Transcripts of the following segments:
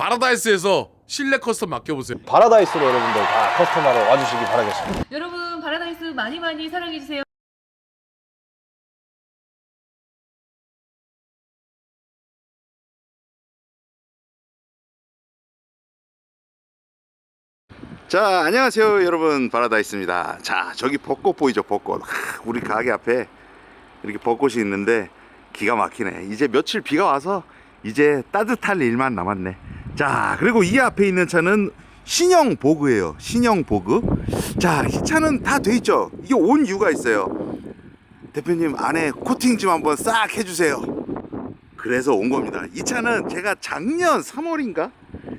바라다이스에서 실내 커스텀 맡겨보세요. 바라다이스로 여러분들 다 커스텀하러 와주시기 바라겠습니다. 여러분 바라다이스 많이 많이 사랑해주세요. 자 안녕하세요 여러분 바라다이스입니다 자 저기 벚꽃 보이죠 벚꽃 하, 우리 가게 앞에 이렇게 벚꽃이 있는데 기가 막히네 이제 며칠 비가 와서 이제 따뜻할 일만 남았네 자 그리고 이 앞에 있는 차는 신형 보그예요 신형 보그 자이 차는 다 돼 있죠 이게 온 이유가 있어요 대표님 안에 코팅 좀 한번 싹 해주세요 그래서 온 겁니다 이 차는 제가 작년 3월인가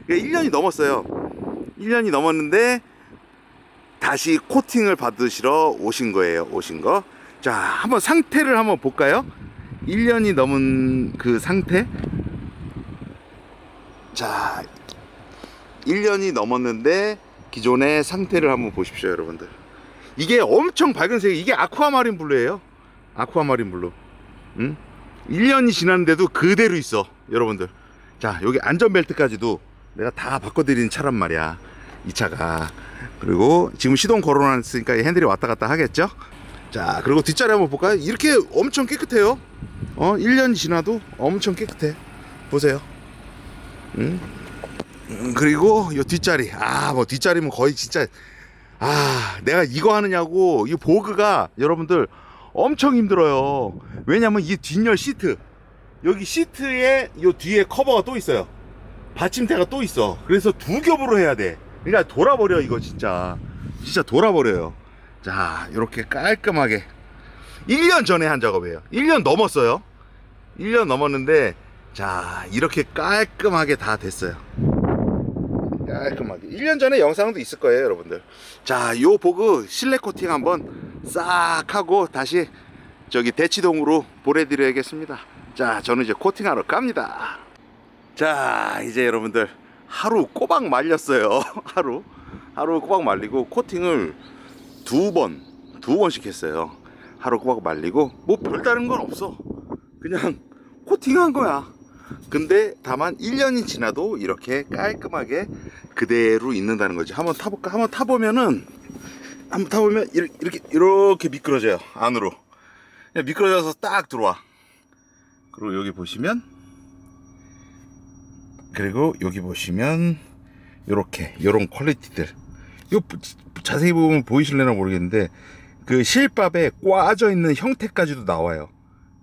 1년이 넘었어요 1년이 넘었는데 다시 코팅을 받으시러 오신 거예요. 오신 거. 자, 한번 상태를 한번 볼까요? 1년이 넘은 그 상태. 자, 1년이 넘었는데 기존의 상태를 한번 보십시오, 여러분들. 이게 엄청 밝은 색, 이게 아쿠아마린 블루예요. 아쿠아마린 블루. 응? 1년이 지났는데도 그대로 있어, 여러분들. 자, 여기 안전벨트까지도 내가 다 바꿔드리는 차란 말이야. 이 차가. 그리고 지금 시동 걸어놨으니까 이 핸들이 왔다 갔다 하겠죠? 자, 그리고 뒷자리 한번 볼까요? 이렇게 엄청 깨끗해요. 어, 1년 지나도 엄청 깨끗해. 보세요. 음? 음, 그리고 이 뒷자리. 아, 뭐 뒷자리면 거의 진짜 아, 내가 이거 하느냐고 이 보그가 여러분들 엄청 힘들어요. 왜냐면 이 뒷열 시트 여기 시트에 요 뒤에 커버가 또 있어요. 받침대가 또 있어. 그래서 두 겹으로 해야 돼. 그러니까 돌아버려 이거 진짜. 진짜 돌아버려요. 자, 이렇게 깔끔하게 1년 전에 한 작업이에요. 1년 넘었어요. 1년 넘었는데 자, 이렇게 깔끔하게 다 됐어요. 깔끔하게. 1년 전에 영상도 있을 거예요, 여러분들. 자, 요 보그 실내 코팅 한번 싹 하고 다시 저기 대치동으로 보내드려야겠습니다. 자, 저는 이제 코팅하러 갑니다. 자, 이제 여러분들 하루 꼬박 말렸어요. 하루. 하루 꼬박 말리고 코팅을 두 번, 두 번씩 했어요. 하루 꼬박 말리고 뭐 별다른 건 없어. 그냥 코팅한 거야. 근데 다만 1년이 지나도 이렇게 깔끔하게 그대로 있는다는 거지. 한번 타볼까? 한번 타보면은 한번 타보면 이렇게 이렇게, 이렇게 미끄러져요. 안으로. 미끄러져서 딱 들어와. 그리고 여기 보시면 그리고 여기 보시면 요렇게 요런 퀄리티들 요 자세히 보면 보이실려나 모르겠는데 그 실밥에 꽈져 있는 형태까지도 나와요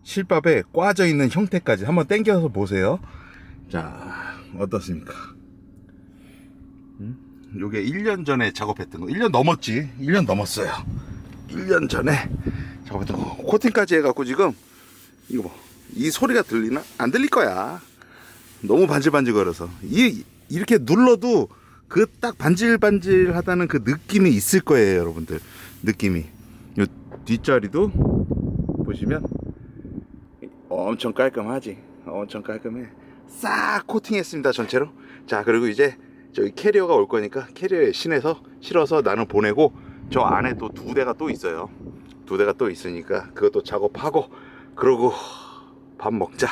실밥에 꽈져 있는 형태까지 한번 당겨서 보세요 자 어떻습니까 음? 요게 1년 전에 작업했던 거 1년 넘었지 1년 넘었어요 1년 전에 작업했던 거 코팅까지 해갖고 지금 이거 뭐, 이 소리가 들리나? 안 들릴 거야. 너무 반질반질 거려서. 이, 이렇게 눌러도 그 딱 반질반질 하다는 그 느낌이 있을 거예요, 여러분들. 느낌이. 요 뒷자리도 보시면 엄청 깔끔하지. 엄청 깔끔해. 싹 코팅했습니다, 전체로. 자, 그리고 이제 저기 캐리어가 올 거니까 캐리어에 신해서 실어서 나는 보내고 저 안에 또 두 대가 또 있어요. 두 대가 또 있으니까 그것도 작업하고 그러고 밥 먹자.